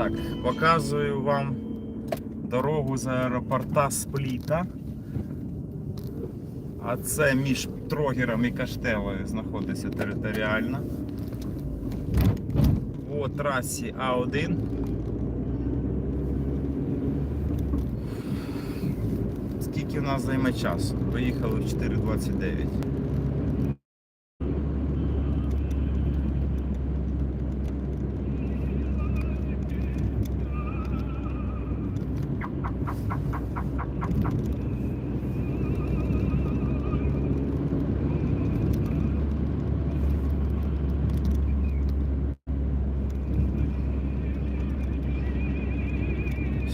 Так, показую вам дорогу з аеропорта Спліта. А це між Трогером і Каштелою знаходиться територіально. По трасі А1. Скільки в нас займе часу? Поїхали в 4.29.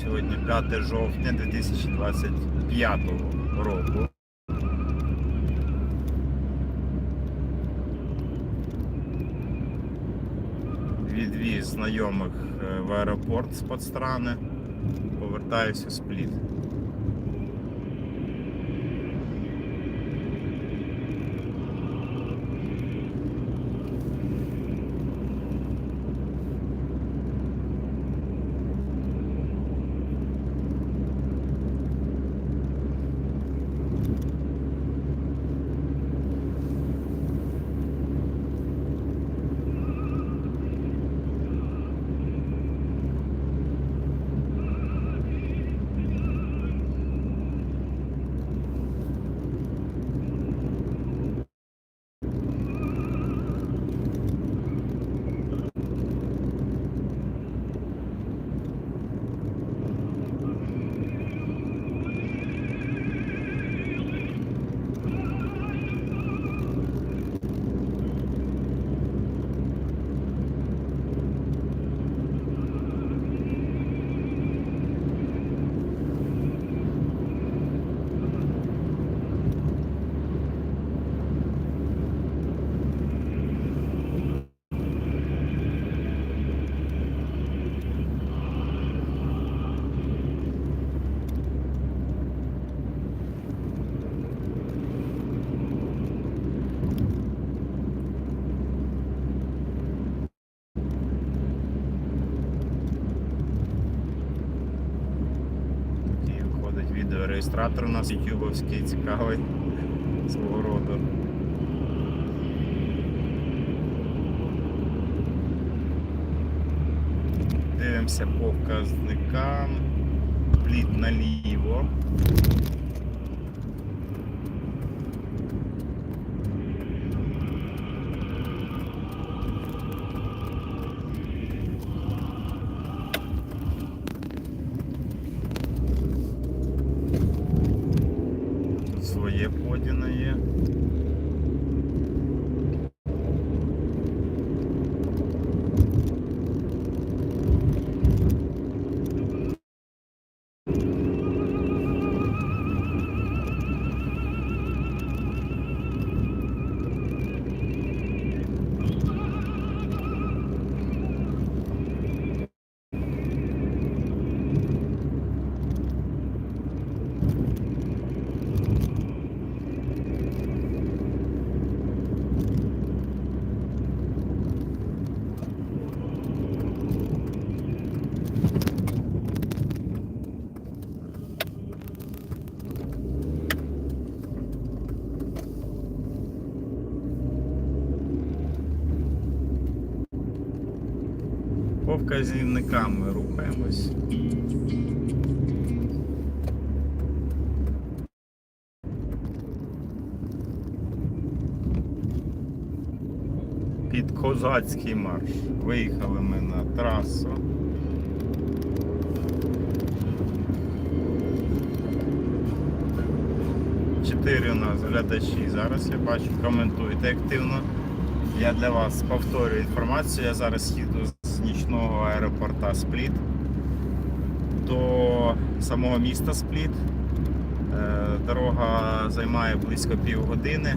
Сьогодні 5 жовтня 2025 року. Відвіз знайомих е, в аеропорт з Подстрани. Повертаюся в спліт. Такий виходить відеореєстратор у нас ютубовський, цікавий свого роду. Дивимося по вказникам. Плід наліво. По рухаємось. Під козацький марш. Виїхали ми на трасу. Чотири у нас глядачі. Зараз я бачу, коментуєте активно. Я для вас повторюю інформацію. Я зараз їду нічного аеропорта Спліт до самого міста Спліт. Е, Дорога займає близько півгодини. Е,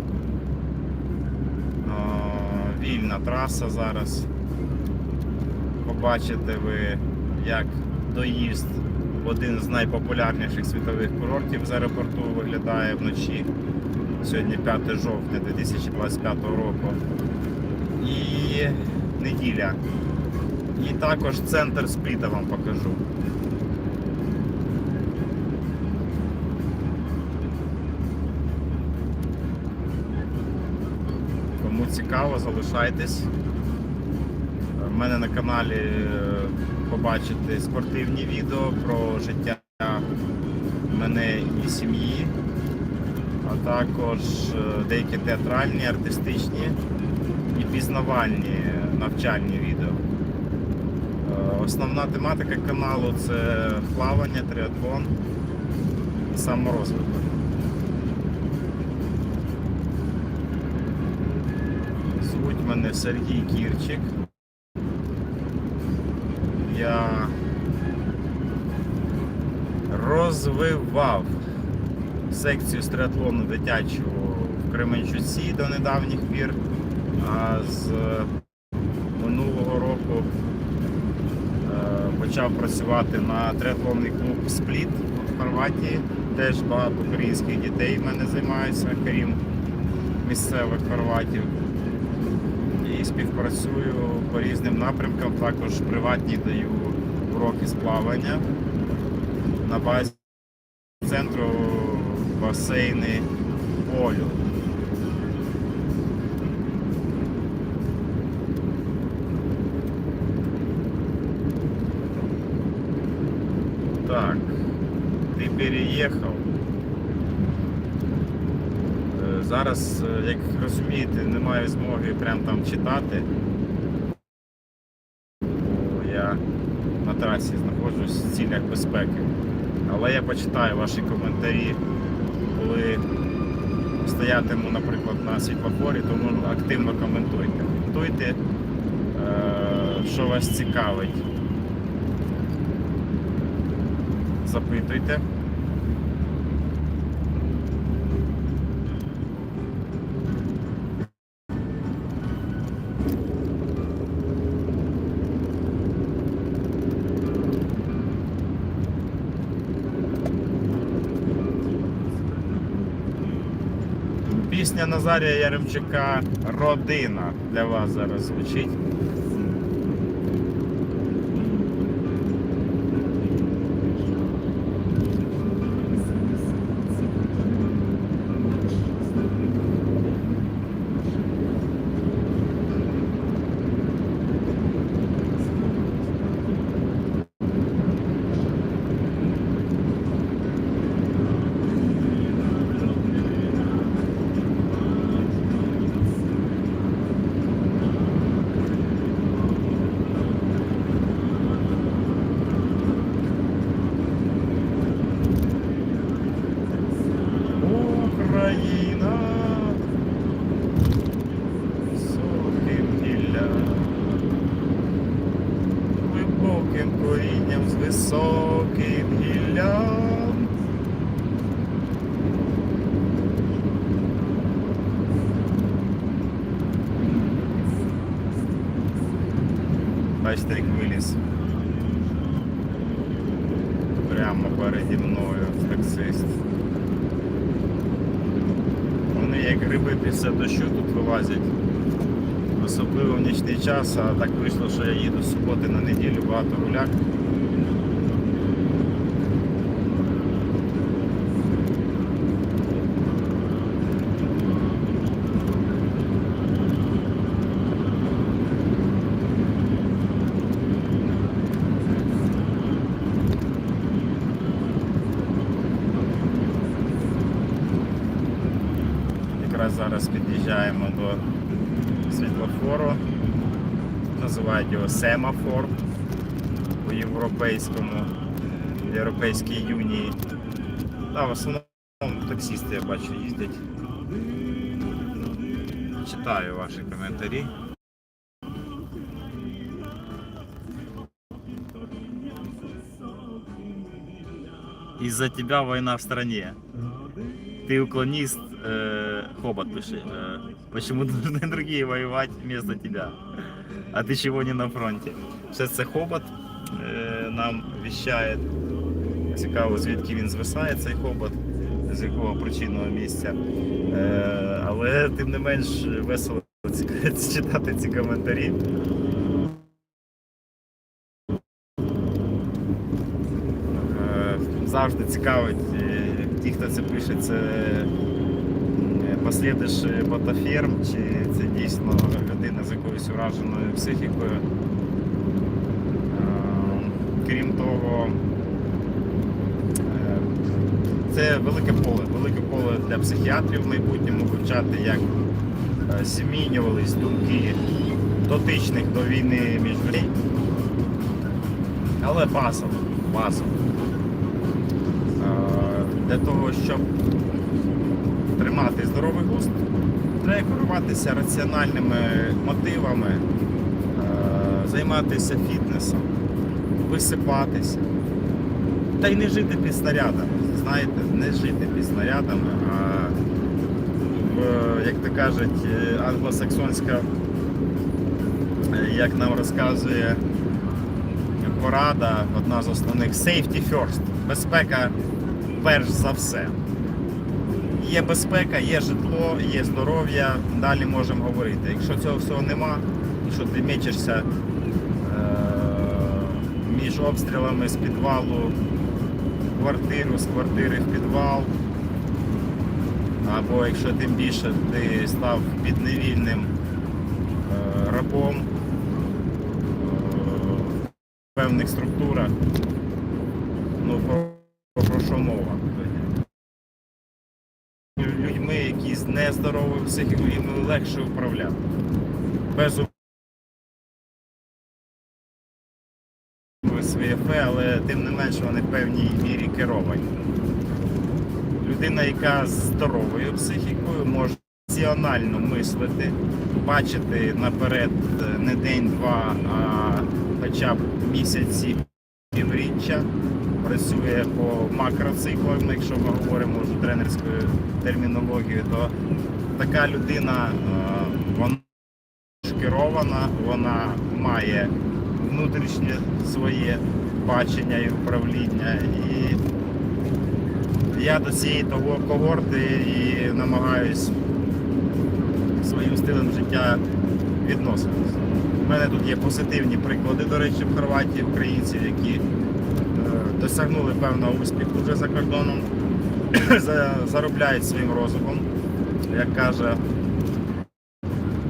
Вільна траса зараз. Побачите ви, як доїзд в один з найпопулярніших світових курортів з аеропорту виглядає вночі. Сьогодні 5 жовтня 2025 року. І неділя. І також центр спліта вам покажу. Кому цікаво, залишайтесь. У мене на каналі е, побачите спортивні відео про життя мене і сім'ї, а також е, деякі театральні, артистичні і пізнавальні навчальні відео. Основна тематика каналу це плавання, триатлон і саморозвиток. Звуть мене Сергій Кірчик. Я розвивав секцію з триатлону дитячу в Кременчуці до недавніх пір, а з почав працювати на триатлонний клуб Спліт в Хорватії. Теж багато українських дітей в мене займаються, крім місцевих хорватів. І співпрацюю по різним напрямкам. Також приватні даю уроки з плавання на базі центру басейни полю. Так, ти переїхав. Е, Зараз, е, як розумієте, немає змоги прям там читати. Я на трасі знаходжусь в цілях безпеки. Але я почитаю ваші коментарі, коли стоятиму, наприклад, на світлофорі, тому активно коментуйте. Коментуйте, е, що вас цікавить. Запитуйте. Пісня Назарія Яремчука Родина для вас зараз звучить. Україна високим гіллям, глибоким корінням з високим гіллям. Бачите, як виліз. Прямо переді мною таксист. Вони як гриби після дощу тут вилазять. Особливо в нічний час, а так вийшло, що я їду з суботи на неділю багато гуляк. Називають його семафор у європейському, в Європейській юнії. Та в основному таксісти я бачу їздять. Читаю ваші коментарі. Из-за тебя война в стране. Ты уклонист, э, Хобот пиши. Э, почему должны другие воевать вместо тебя? а ты чего не на фронті. Все це хобот е, нам віщає. Цікаво, звідки він звисає цей хобот, з якого причинного місця. Е, але тим не менш весело читати ці коментарі. Е, завжди цікавить ті, хто це пише, це послідиш ботаферм, чи це дійсно людина з якоюсь ураженою психікою. Е, Крім того, е, це велике поле, велике поле для психіатрів в майбутньому вивчати, як е, змінювались думки дотичних до війни між людей. Але базово, базово. Е, Для того, щоб тримати здоровий глузд, треба керуватися раціональними мотивами, е, займатися фітнесом, висипатися. Та й не жити під снарядами. Знаєте, не жити під снарядами, а як то кажуть, е, англосаксонська, як нам розказує порада, одна з основних safety first. Безпека перш за все. Є безпека, є житло, є здоров'я, далі можемо говорити. Якщо цього всього нема, якщо ти мечешся е- між обстрілами з підвалу квартиру, з квартири в підвал, або якщо тим більше ти став підневільним е- рабом е- в певних структурах, ну про, про що мова? Людьми, які з нездоровою психікою, їм легше управляти. Без своє фе, але тим не менш вони в певній мірі керовані. Людина, яка з здоровою психікою, може раціонально мислити, бачити наперед е, не день-два, а хоча б місяці півріччя, працює по макроциклам, якщо ми говоримо вже тренерською термінологією, то така людина е, вона керована, вона має внутрішнє своє бачення і управління. І я до цієї того когорти і намагаюсь своїм стилем життя відноситися. У мене тут є позитивні приклади, до речі, в Хорватії українців, які досягнули певного успіху вже за кордоном, заробляють своїм розумом, як каже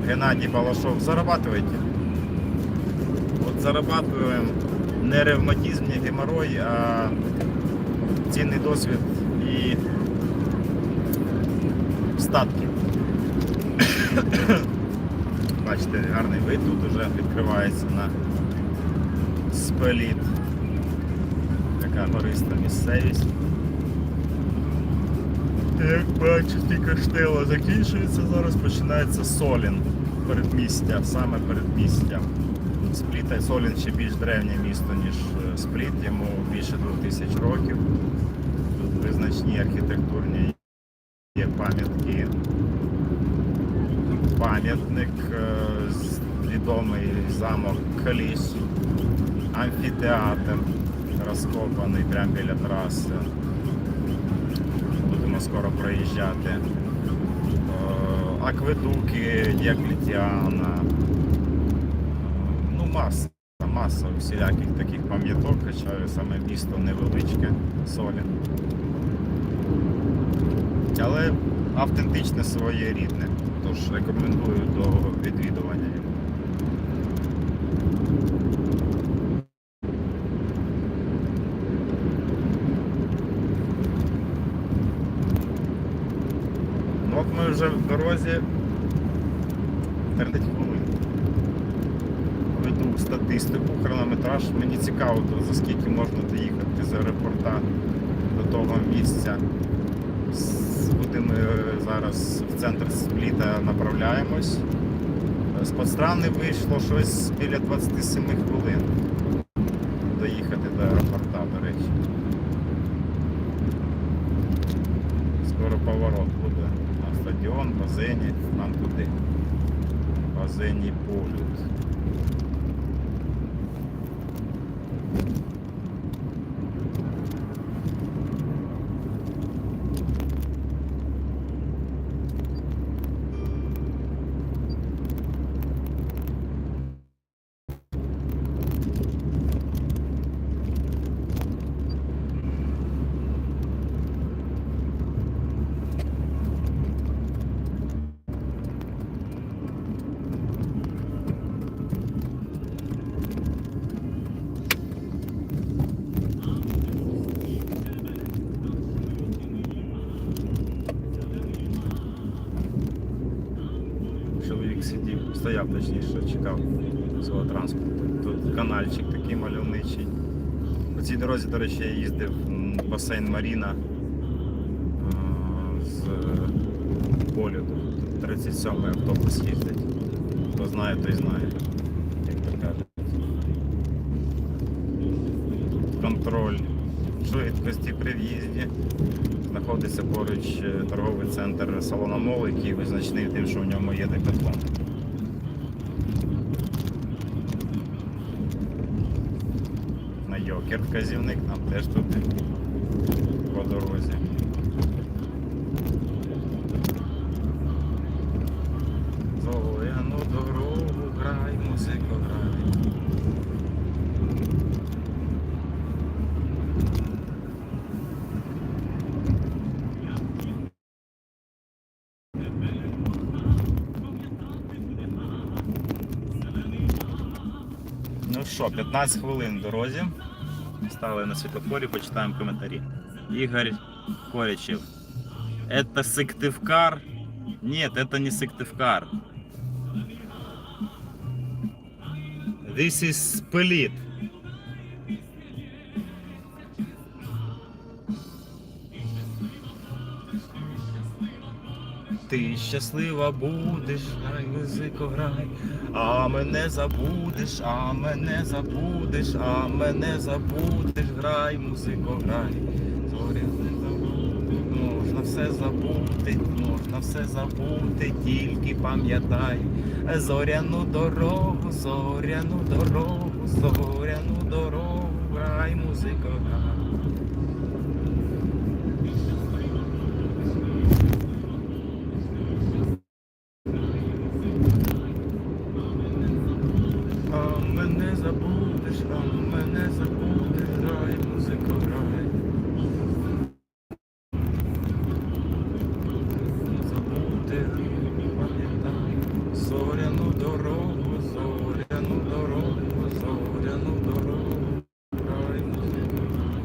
Геннадій Балашов, зарабатывайте. От зарабатываем не ревматизм, не геморрой, а цінний досвід і статки. Бачите, гарний вид тут вже відкривається на спеліт. Така гориста місцевість. Як бачите, каштело закінчується, зараз починається Солін. Передмістя, саме передмістя. Спліт Солін ще більш древнє місто, ніж е, Спліт, йому більше 2000 років. Тут визначні архітектурні є пам'ятки. Пам'ятник е, відомий замок Каліс, амфітеатр розкопаний прямо біля траси. Будемо скоро проїжджати. Е, Акведуки Діаклетіана. Е, Ну, маса, маса всіляких таких пам'яток, хоча саме місто невеличке, Солін. Але автентичне своє рідне. Тож рекомендую до відвідування. його. Ну от ми вже в дорозі 30 хвилин. Веду статистику, хронометраж. Мені цікаво, то за скільки можна доїхати з аеропорта до того місця. Куди ми зараз в центр Спліта направляємось. З Подстрани вийшло щось біля 27 хвилин. Доїхати до аеропорта, до речі. Скоро поворот буде на в базені, нам туди. Базені полют. Точніше, чекав свого транспорту. Тут канальчик такий мальовничий. По цій дорозі, до речі, я їздив в басейн Маріна з полю. Тут 37 автобус їздить. Хто знає, той знає. Контроль швидкості при в'їзді. Знаходиться поруч е, торговий центр Солономол, який визначений тим, що в ньому є декатлон. Вказівник нам теж туди по дорозі. Зоряну дорогу грай, музико грай. Ну що, 15 хвилин в дорозі. Стали на світлофорі, почитаємо коментарі. Ігор Корячев. Это Сыктывкар? Нет, это не Сыктывкар. This is Split. Ти щаслива будеш, грай, музико, грай, а мене забудеш, а мене забудеш, а мене забудеш, грай, музико, грай. Зорі не забути, можна все забути, можна все забути, тільки пам'ятай. Зоряну дорогу, зоряну дорогу, зоряну дорогу, грай, музико, грай. А мене забудеш, а мене забудеш, грай, музико, грай. Забути, пам'ятай, зоряну дорогу, зоряну дорогу, зоряну дорогу, грай, музико, грай.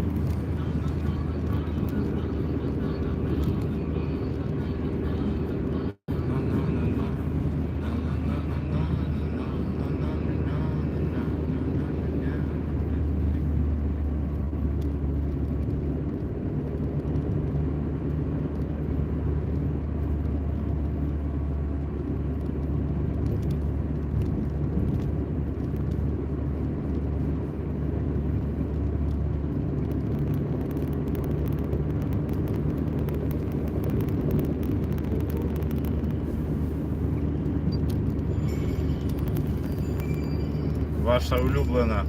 Ваша улюблена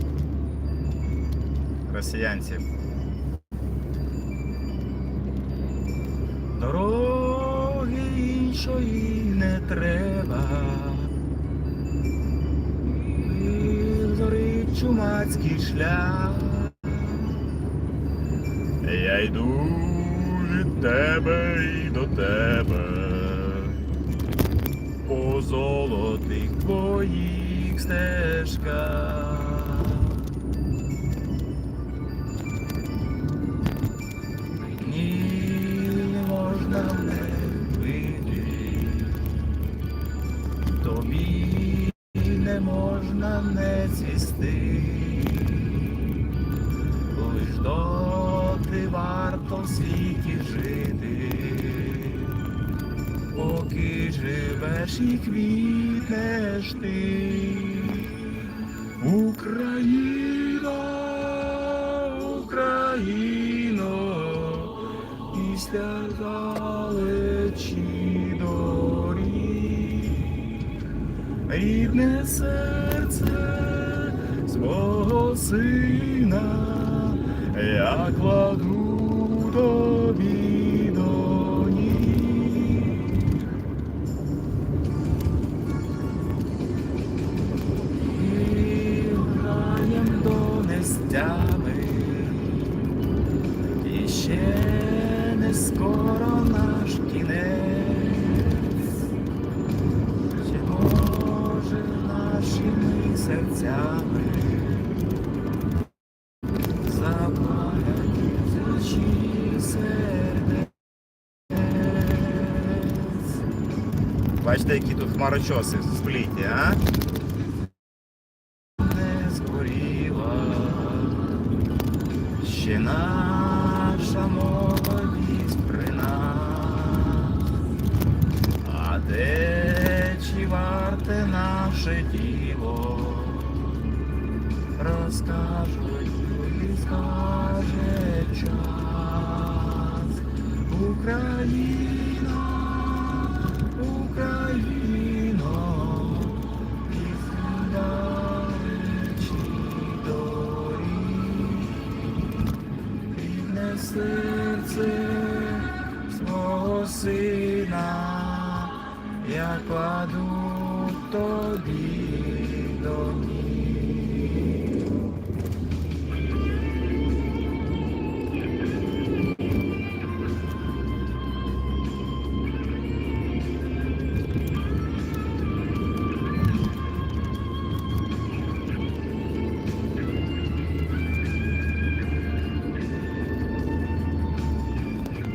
росіянців. Дороги іншої не треба. Зорить чумацький шлях. Я йду від тебе і до тебе по золотих твоїх стежках. Ні, не можна не вийти, тобі не можна не цвісти, лиш доти варто в світі жити поки живеш і квітнеш ти. Україна, Україно, після далечі доріг, рідне серце свого сина, я кладу серцями заплають очі сердець. Бачите, які тут хмарочоси спліті, а? я кладу тобі до ніг.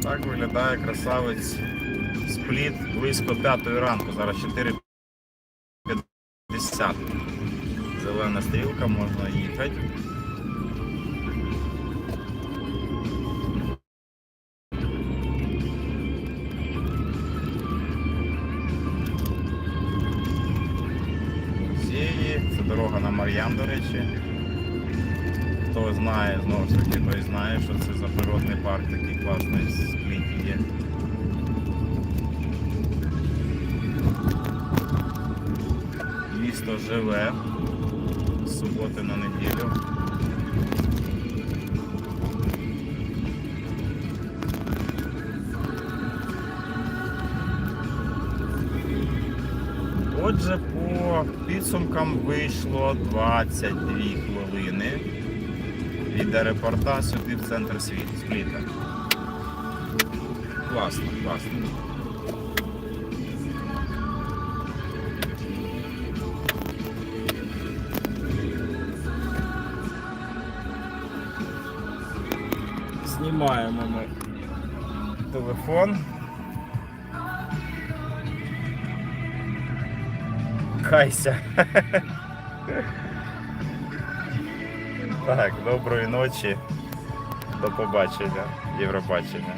Так виглядає красавець спліт Близько п'ятої ранку. Зараз 4.50. Зелена стрілка, можна їхати. Це дорога на Мар'ян, до речі. Хто знає, знову ж таки, той знає, що це за парк такий класний Спліті є. Місто живе з суботи на неділю. Отже, по підсумкам вийшло 22 хвилини від аеропорта сюди в центр світу. Класно, класно. Знімаємо ми телефон. Кайся. Так, доброї ночі. До побачення, Євробачення.